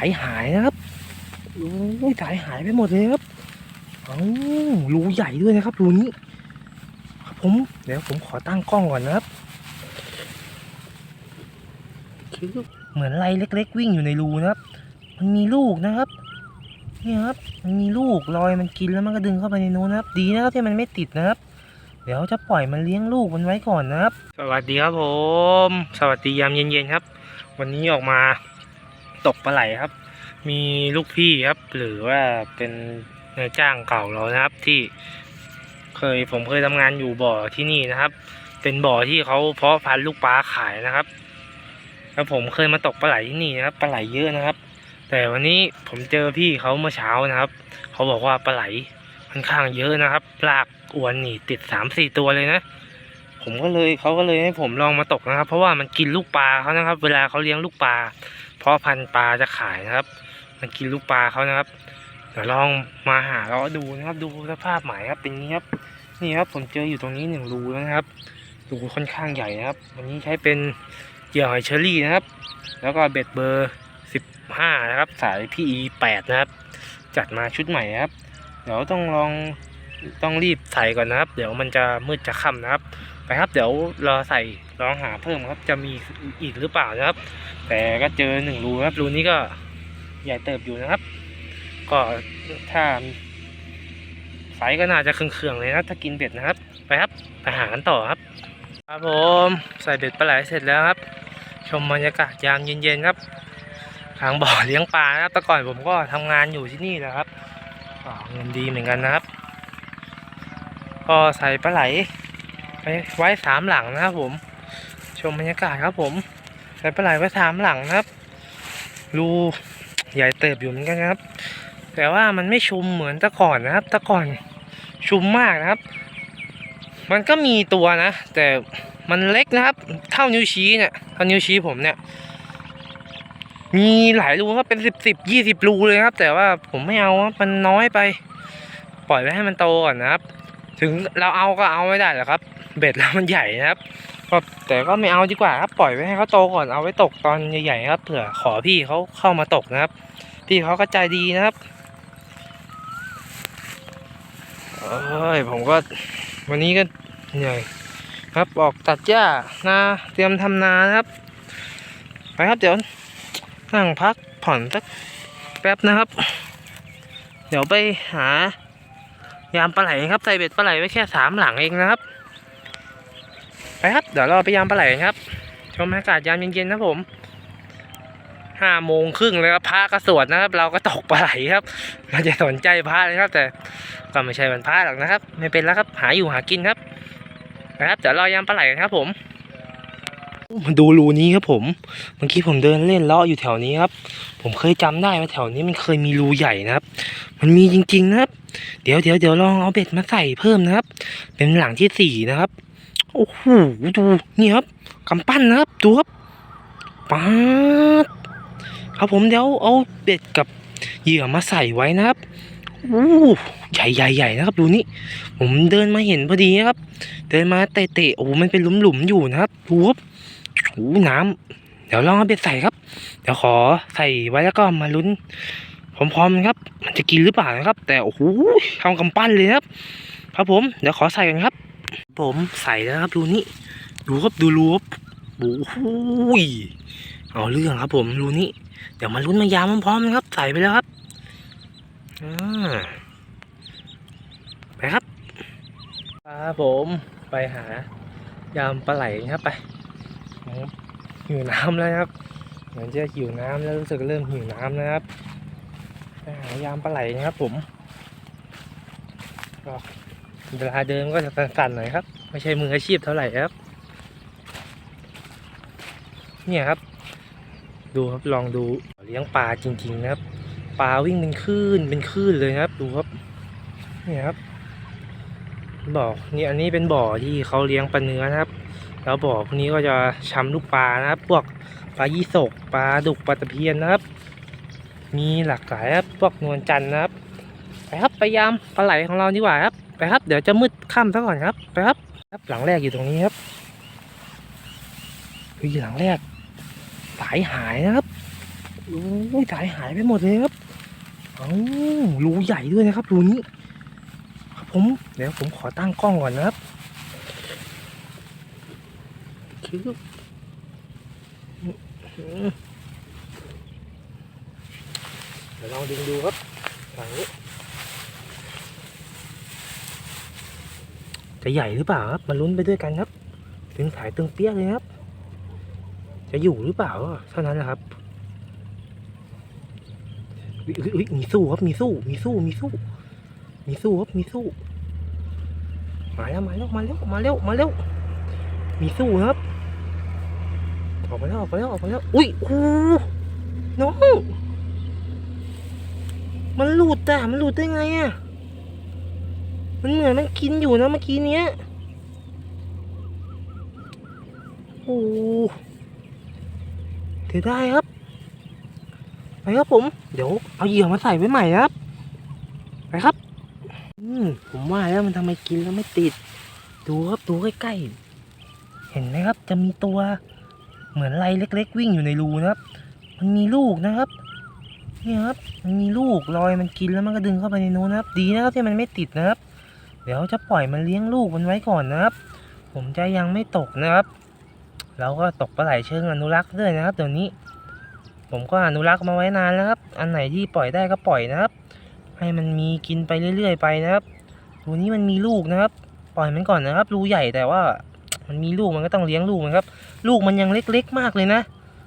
ายหายนะครับโอ้ยสายหายไปหมดเลยครับเอ้รูใหญ่ด้วยนะครับรูนี้ครับผมเดี๋ยวผมขอตั้งกล้องก่อนนะครับคือเหมือนไรเล็ก ๆ วิ่งอยู่ในรูนะครับ มันมีลูกนะครับนี่ครับมันมีลูกลอยมันกินแล้วมันก็ดึงเข้าไปในนู้นนะครับ ดีนะครับที่มันไม่ติดนะครับ เดี๋ยวจะปล่อยมันเลี้ยงลูกมันไว้ก่อนนะครับ สวัสดีครับผม สวัสดียามเย็นๆครับ วันนี้ออกมา ตกปลาไหลครับ มีลูกพี่ครับ หรือว่าเป็นนายจ้างเก่าเรานะครับ ที่เคยผมเคยทำงานอยู่บ่อที่นี่นะครับ เป็นบ่อที่เขาเพาะพันธุ์ลูกปลาขายนะครับแล้วผมเคยมาตกปลาไหลที่นี่นะครับปลาไหลเยอะนะครับ แต่วันนี้ผมเจอพี่เขาเมื่อเช้านะครับ เขาบอกว่าปลาไหลค่อนข้างเยอะนะครับลากอวนนี่ติดสามสี่ตัวเลยนะผมก็เลยเขาก็เลยให้ผมลองมาตกนะครับ เพราะว่ามันกินลูกปลาเขานะครับ เวลาเขาเลี้ยงลูกปลา พราะพันธุ์ปลาจะขายนะครับ มันกินลูกปลาเขานะครับเดี๋ยวลองมาหาเราดูนะครับ ดูสภาพหมายครับเป็นอย่างนี้ครับนี่ครับผมเจออยู่ตรงนี้หนึ่งรูนะครับรูค่อนข้างใหญ่นะครับ วันนี้ใช้เป็นเหยื่อหอยเชอรี่นะครับ แล้วก็เบ็ดเบอร์สิบห้านะครับ สาย PE แปดนะครับ จัดมาชุดใหม่ครับ เดี๋ยวต้องลองต้องรีบใส่ก่อนนะครับ เดี๋ยวมันจะมืดจะค่ำนะครับ ไปครับ เดี๋ยวรอใส่ลองหาเพิ่มครับ จะมีอีกหรือเปล่านะครับ แต่ก็เจอหนึ่งรูนะครับรูนี้ก็ใหญ่เติบอยู่นะครับ ก็ถ้าไซส์ก็น่าจะเครื่องๆเลยนะถ้ากินเบ็ดนะครับ ไปครับไปหากันต่อครับ ครับผมใส่เบ็ดปลาไหลเสร็จแล้วครับ ชมบรรยากาศยามเย็นๆครับ ทางบ่อเลี้ยงปลานะครับแต่ก่อนผมก็ทำงานอยู่ที่นี่แหละครับก็เงินดีเหมือนกันนะครับ ก็ใส่ปลาไหลไปไว้สามหลังนะครับผม ชมบรรยากาศครับผม ใส่ปลาไหลไว้สามหลังนะครับรูใหญ่เติบอยู่เหมือนกันครับ แต่ว่ามันไม่ชุมเหมือนต่ก่อนนะครับต่ก่อนชุมมากนะครับ มันก็มีตัวนะ แต่มันเล็กนะครับ เท่านิ้วชี้เนี่ยเท่านิ้วชี้ผมเนี่ย มีหลายรูครับเป็นสิบสิบยี่สิบรูเลยครับ แต่ว่าผมไม่เอาครับมันน้อยไป ปล่อยไว้ให้มันโตก่อนนะครับ ถึงเราเอาก็เอาไม่ได้หรอกครับ เบ็ดแล้วมันใหญ่นะครับ ก็แต่ก็ไม่เอาดีกว่าครับปล่อยไว้ให้เขาโตก่อนเอาไว้ตกตอนใหญ่ๆครับเผื่อขอพี่เขาเข้ามาตกนะครับ พี่เขาก็ใจดีนะครับเอ้ยผมก็วันนี้ก็เหนื่อยครับออกตัดหญ้านาเตรียมทำนานะครับไปครับเดี๋ยวนั่งพักผ่อนสักแป๊บนะครับ เดี๋ยวไปหายามปลาไหลครับใส่เบ็ดปลาไหลไว้แค่สามหลังเองนะครับ ไปครับ เดี๋ยวเราไปยามปลาไหลครับ ชมบรรยากาศยามเย็นๆนะผมห้าโมงครึ่งเลยครับพระก็สวดนะครับ เราก็ตกปลาไหลครับ มันจะสนใจพระเลยครับ แต่ก็ไม่ใช่วันพระหรอกนะครับ ไม่เป็นแล้วครับ หาอยู่หากินครับนะครับเดี๋ยวรอยามปลาไหลครับ ผมมาดูรูนี้ครับผมเมื่อกี้ผมเดินเล่นเลาะอยู่แถวนี้ครับ ผมเคยจำได้ว่าแถวนี้มันเคยมีรูใหญ่นะครับ มันมีจริงๆนะครับ เดี๋ยวเดี๋ยวเดี๋ยวลองเอาเบ็ดมาใส่เพิ่มนะครับ เป็นหลังที่สี่นะครับ โอ้โหดูนี่ครับกำปั้นนะครับดูครับป๊าดครับผมเดี๋ยวเอาเบ็ดกับเหยื่อมาใส่ไว้นะครับโอ้ใหญ่ใหญ่ใหญ่นะครับ ดูนี่ผมเดินมาเห็นพอดีนะครับ เดินมาเตะๆโอ้มันเป็นหลุมๆอยู่นะครับดูครับโอ้น้ำเดี๋ยวลองเอาเบ็ดใส่ครับ เดี๋ยวขอใส่ไว้แล้วก็มาลุ้นพร้อมๆกันครับ มันจะกินหรือเปล่านะครับ แต่โอ้โหทำกำปั้นเลยครับ ครับผม เดี๋ยวขอใส่กันครับ ผมใส่แล้วครับดูนี่ดูครับดูรูครับโอ้โหเอาเรื่องครับผมรูนี้เดี๋ยวมาลุ้นมายามพร้อมๆนะครับ ใส่ไปแล้วครับไปครับครับผมไปหายามปลาไหลครับไปหิวน้ำแล้วครับ เหมือนจะหิวน้ำแล้วรู้สึกเริ่มหิวน้ำนะครับไปหายามปลาไหลนะครับผมก็ เวลาเดินก็จะสั่นๆหน่อยครับ ไม่ใช่มืออาชีพเท่าไหร่ครับ เนี่ยครับ ดูครับลองดูเลี้ยงปลาจริง ๆ นะครับ ปลาวิ่งเป็นคลื่นเป็นคลื่นเลยนะครับ ดูครับเนี่ยครับบ่อนี่อันนี้เป็นบ่อที่เขาเลี้ยงปลาเนื้อนะครับ แล้วบ่อพวกนี้ก็จะช้ำลูกปลานะครับพวกปลายี่สกปลาดุกปลาตะเพียนนะครับ มีหลากหลายครับพวกนวลจันทร์นะครับไปครับไปยามปลาไหลของเราดีกว่าครับ ไปครับ เดี๋ยวจะมืดค่ำซะก่อนครับ ไปครับ ครับหลังแรกอยู่ตรงนี้ครับเฮ้ยหลังแรกสายหายนะครับโอ้ยสายหายไปหมดเลยครับเอ้รูใหญ่ด้วยนะครับรูนี้ครับผมเดี๋ยวผมขอตั้งกล้องก่อนนะครับคือเดี๋ยวลองดึงดูครับฝั่งนี้ จะใหญ่หรือเปล่าครับมาลุ้นไปด้วยกันครับ ถึงสายตึงเปี้ยเลยครับ จะอยู่หรือเปล่าเท่านั้นแหละครับมีสู้ครับมีสู้มีสู้มีสู้ มีสู้ครับมีสู้ มาแล้วมาแล้วมาแล้วมาแล้วมาแล้วมีสู้ครับออกมาแล้วออกมาแล้วออกมาแล้วอุ้ยโอ้น้องมันหลุดอ่มันหลุดได้ไงอะ มันเหมือนมันกินอยู่นะเมื่อกี้เนี้ยโอ้ถือได้ครับ ไปครับผม เดี๋ยวเอาเหยื่อมาใส่ไว้ใหม่ครับ ไปครับ อืมผมว่าแล้วมันทำไมกินแล้วไม่ติด ดูครับดูใกล้ๆ เห็นไหมครับ จะมีตัวเหมือนไรเล็ก ๆ วิ่งอยู่ในรูนะครับ มันมีลูกนะครับเนี่ยครับ มันมีลูกลอยมันกินแล้วมันก็ดึงเข้าไปในนู้นนะครับ ดีนะครับที่มันไม่ติดนะครับ ดี๋ยวจะปล่อยมันเลี้ยงลูกมันไว้ก่อนนะครับ ผมจะยังไม่ตกนะครับเราก็ตกปลาไหลเชิงอนุรักษ์ด้วยนะครับเดี๋ยวนี้ ผมก็อนุรักษ์มาไว้นานแล้วครับ อันไหนที่ปล่อยได้ก็ปล่อยนะครับ ให้มันมีกินไปเรื่อยๆไปนะครับรูนี้มันมีลูกนะครับ ปล่อยมันก่อนนะครับ รูใหญ่แต่ว่ามันมีลูกมันก็ต้องเลี้ยงลูกมันครับ ลูกมันยังเล็กๆมากเลยนะ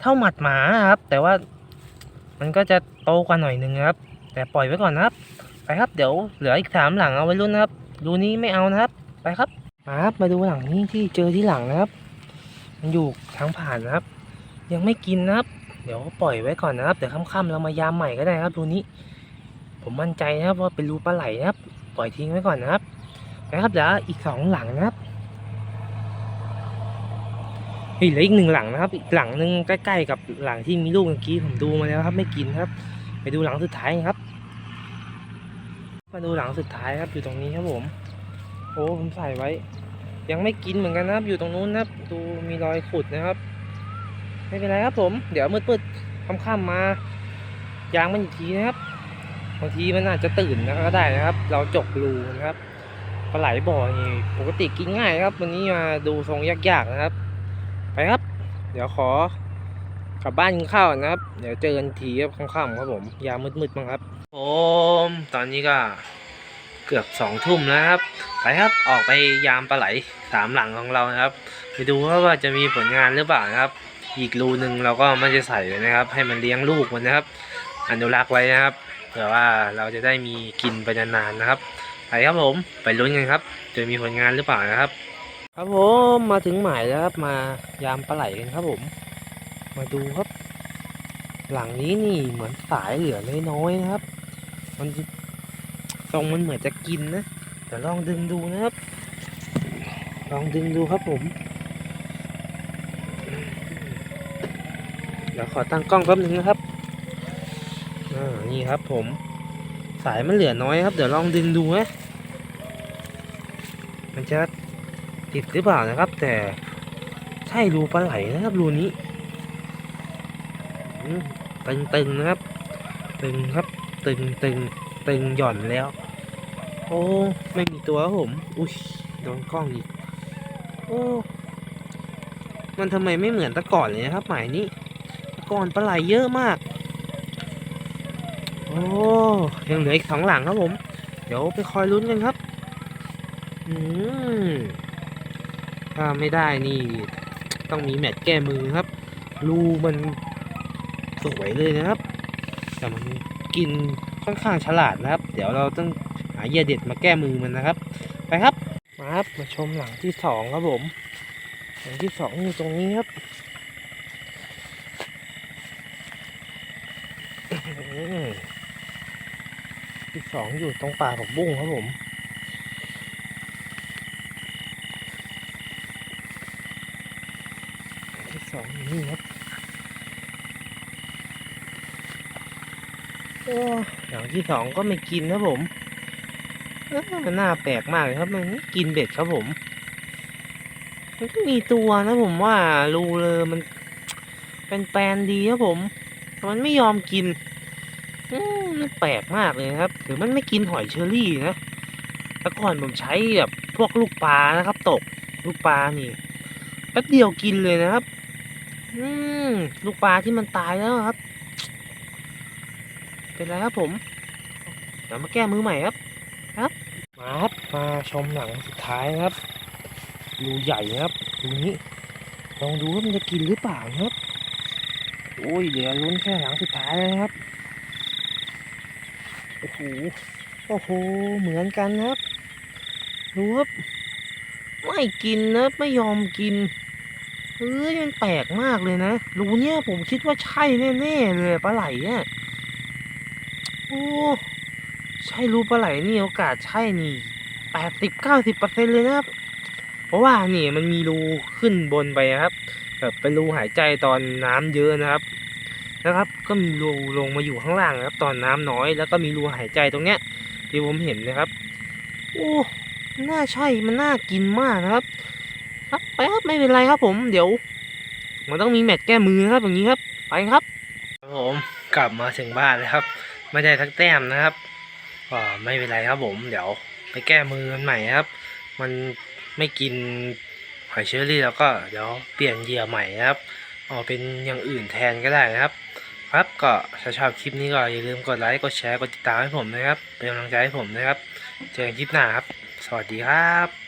เท่าหมัดหมาครับ แต่ว่ามันก็จะโตกว่าหน่อยหนึ่งครับ แต่ปล่อยไว้ก่อนนะครับ ไปครับ เดี๋ยวเหลืออีกสามหลังเอาไว้รุ่นนะครับ รูนี้ไม่เอานะครับ ไปครับ มาครับ มาดูหลังนี้ที่เจอที่หลังนะครับ มันอยู่ทางผ่านนะครับ ยังไม่กินนะครับ เดี๋ยวปล่อยไว้ก่อนนะครับ เดี๋ยวค่ำๆเรามายามใหม่ก็ได้ครับรูนี้ ผมมั่นใจนะครับว่าเป็นรูปลาไหลนะครับ ปล่อยทิ้งไว้ก่อนนะครับไปครับเดี๋ยวอีกสองหลังนะครับเฮ้ยเหลืออีกหนึ่งหลังนะครับ อีกหลังหนึ่งใกล้ ๆ กับหลังที่มีลูกเมื่อกี้ผมดูมาแล้วครับ ไม่กินครับ ไปดูหลังสุดท้ายครับ มาดูหลังสุดท้ายครับอยู่ตรงนี้ครับผมโอ้ผมใส่ไว้ ยังไม่กินเหมือนกันนะครับอยู่ตรงนู้นนะครับดูมีรอยขุดนะครับ ไม่เป็นไรครับผม เดี๋ยวมืดๆค่ำๆมายางมันอีกทีนะครับบางทีมันอาจจะตื่นนะก็ได้นะครับ เราจกรูนะครับปลาไหลบ่อนี่ปกติกินง่ายครับ วันนี้มาดูทรงยากๆนะครับ ไปครับ เดี๋ยวขอกลับบ้านกินข้าวนะครับ เดี๋ยวเจอกันทีครับค่ำๆครับผมยามมืดๆมั้งครับ ผมตอนนี้ก็เกือบสองทุ่มแล้วครับไปครับออกไปยามปลาไหลสามหลังของเรานะครับ ไปดูว่าว่าจะมีผลงานหรือเปล่านะครับ อีกรูหนึ่งเราก็ไม่จะใส่เลยนะครับ ให้มันเลี้ยงลูกมันนะครับ อนุรักษ์ไว้นะครับเผื่อว่าเราจะได้มีกินไปนานๆนะครับไปครับผมไปลุ้นกันครับ จะมีผลงานหรือเปล่านะครับ ครับผมมาถึงหมายแล้วครับมายามปลาไหลกันครับผม มาดูครับ หลังนี้นี่เหมือนสายเหลือน้อยๆนะครับ มันทรงมันเหมือนจะกินนะ แต่ลองดึงดูนะครับ ลองดึงดูครับผม เดี๋ยวขอตั้งกล้องแป๊บนึงนะครับอ่านี่ครับผม สายมันเหลือน้อยครับ เดี๋ยวลองดึงดูนะ มันจะติดหรือเปล่านะครับ แต่ใช่รูปลาไหลนะครับ รูนี้ตึงๆนะครับ ตึงครับ ตึงตึงตึงหย่อนแล้ว โอ้ไม่มีตัวผม อุ้ยโดนกล้องอีก โอ้มันทำไมไม่เหมือนแตะก่อนเลยนะครับหมายนี้ก่อนปลาไหลเยอะมาก โอ้ยังเหลืออีกสองหลังครับผม เดี๋ยวไปคอยลุ้นกันครับอืมถ้าไม่ได้นี่ ต้องมีแมตช์แก้มือครับรูมันสวยเลยนะครับ แต่มัน กินค่อนข้างฉลาดนะครับ เดี๋ยวเราต้องหาเหยื่อเด็ดมาแก้มือมันนะครับ ไปครับมาครับมาชมหลังที่สองครับผมหลังที่สองอยู่ตรงนี้ครับที่สองอยู่ตรงป่าผักบุ้งครับผมที่สองนี่ครับโอ้อย่างที่สองก็ไม่กินนะผมมันน่าแปลกมากเลยครับ มันไม่กินเบ็ดครับผมมันก็มีตัวนะผมว่ารูเลยมันเป็นแปลนดีครับผมมันไม่ยอมกินอืมนี่แปลกมากเลยครับหรือมันไม่กินหอยเชอรี่นะแต่ก่อนผมใช้แบบพวกลูกปลานะครับ ตกลูกปลานี่แป๊บเดียวกินเลยนะครับ อืมลูกปลาที่มันตายแล้วครับ เป็นไรครับผมเดี๋ยวมาแก้มือใหม่ครับ ครับ มาครับ มาชมหนังสุดท้ายครับรูใหญ่ครับรูนี้ลองดูว่ามันจะกินหรือเปล่าครับโอ้ยเดี๋ยวลุ้นแค่หลังสุดท้ายแล้วนะครับโอ้โหโอ้โหเหมือนกันครับดูครับไม่กินนะไม่ยอมกินเฮ้ยมันแปลกมากเลยนะรูเนี่ยผมคิดว่าใช่แน่ๆเลยปลาไหลเนี่ย โอ้ใช่รูปลาไหลนี่โอกาสใช่นี่แปดสิบเก้าสิบเปอร์เซ็นเลยนะครับ เพราะว่านี่มันมีรูขึ้นบนไปนะครับแบบเป็นรูหายใจตอนน้ำเยอะนะครับนะครับ ก็มีรูลงมาอยู่ข้างล่างนะครับ ตอนน้ำน้อย แล้วก็มีรูหายใจตรงเนี้ยที่ผมเห็นนะครับ โอ้น่าใช่มันน่ากินมากนะครับครับไปครับไม่เป็นไรครับผมเดี๋ยว มันต้องมีแมตช์แก้มือนะครับอย่างนี้ครับ ไปครับครับผมกลับมาถึงบ้านแล้วครับ ไม่ได้ทักแต้มนะครับก็ไม่เป็นไรครับผมเดี๋ยวไปแก้มือมันใหม่ครับ มันไม่กินหอยเชอรี่แล้วก็เดี๋ยวเปลี่ยนเหยื่อใหม่นะครับเอาเป็นอย่างอื่นแทนก็ได้นะครับ ครับก็ถ้าชอบคลิปนี้ก็อย่าลืมกดไลค์กดแชร์กดติดตามให้ผมนะครับเป็นกำลังใจให้ผมนะครับ เจอกันคลิปหน้าครับ สวัสดีครับ